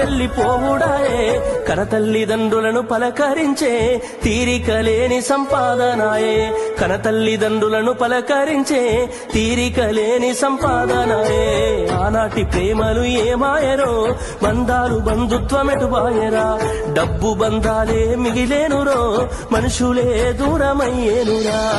వెళ్ళిపోవుడాయే. కనతల్లిదండ్రులను పలకరించే తీరికలేని సంపాదనాయే. కనతల్లిదండ్రులను పలకరించే తీరికలేని సంపాదనాయే. ఆనాటి ప్రేమలు ఏమాయరో? బంధాలు బంధుత్వమెటుబాయరా డబ్బు బంధాలే మిగిలేనురో? మనుషులే దూరమయ్యేనురా.